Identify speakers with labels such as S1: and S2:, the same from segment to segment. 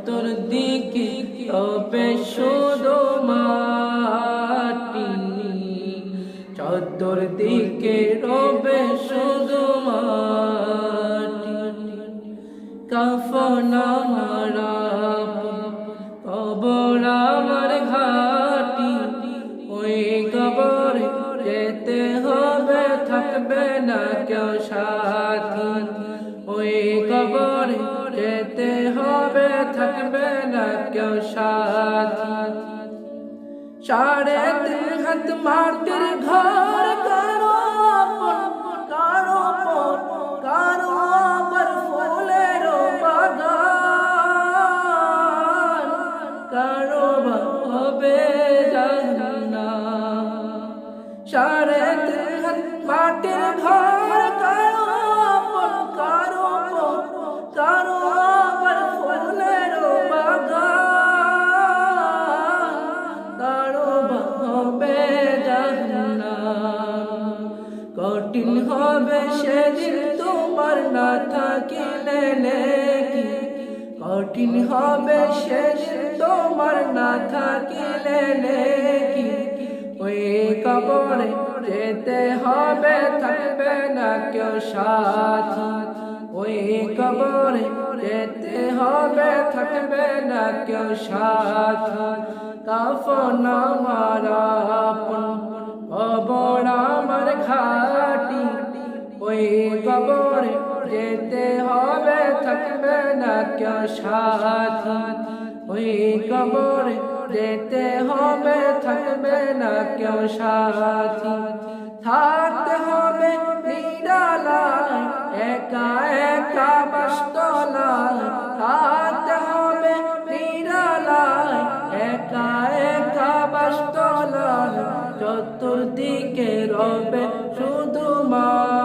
S1: চতুর দিকে তবে শুধু মাটি। চতুর দিকে রবে শুধু মাটি। কাফন যেতে হবে, থাকবে না কেউ সাথী। থাকবে না কেউ সাথী। সাড়ে তিন হাত মাটির না থাকিলে নেকি? কঠিন হবে সেদিন তোমার না থাকিলে নেকি? ওই কবরে যেতে হবে, থাকবে না কেউ সাথী। ওই কবরে যেতে হবে, থাকবে না কেউ সাথী। কাফন আমার আপন কবর কেউ সাথী। ওই কবরে যেতে হবে, থাকবে না কেউ সাথী। থাকতে হবে নিরালায়, একা একা বাস্তলায়। থাকতে হবে নিরালায়, একা একা বাস্তলায়। চতুর্দিকে রবে শুধু মাটি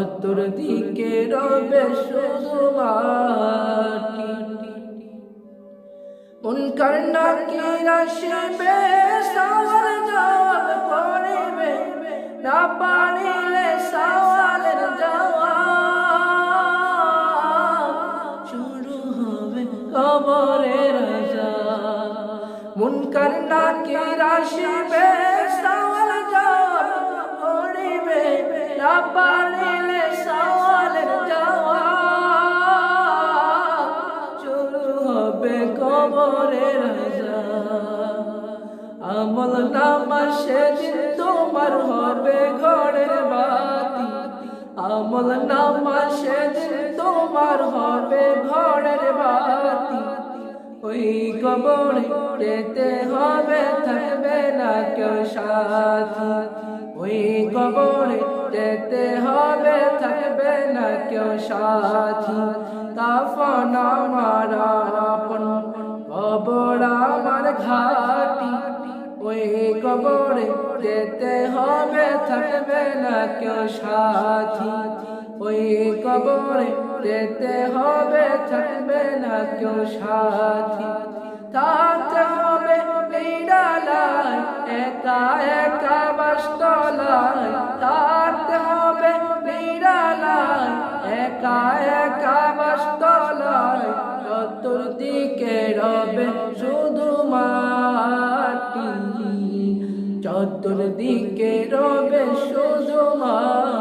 S1: চতুর্দিকে রবে শুধু মাটি মুনকার নাকির আসবে সওয়াল জবাব করিবে না পারিলে সওয়ালের জবাব শুরু হবে কবরের আজাব। মুনকার নাকির আসবে সওয়াল জবাব করিবে না কবরের আজাব আমল নামা সেদিন তোমার হবে ঘরের বাতি। আমল নামা সেদিন তোমার হবে ঘরের বাতি। ওই কবরে যেতে হবে, থাকবে না কেউ সাথী। ওই কবরে যেতে হবে, থাকবে না কেউ সাথী। কাফন আমার আপন কবর আমার ঘাটি, ওই কবরে যেতে হবে, থাকবে না কেউ সাথী। ওই কবরে যেতে হবে, থাকবে না কেউ সাথী। থাকতে মাটি চতুর্দিকে রবে শুধু মাটি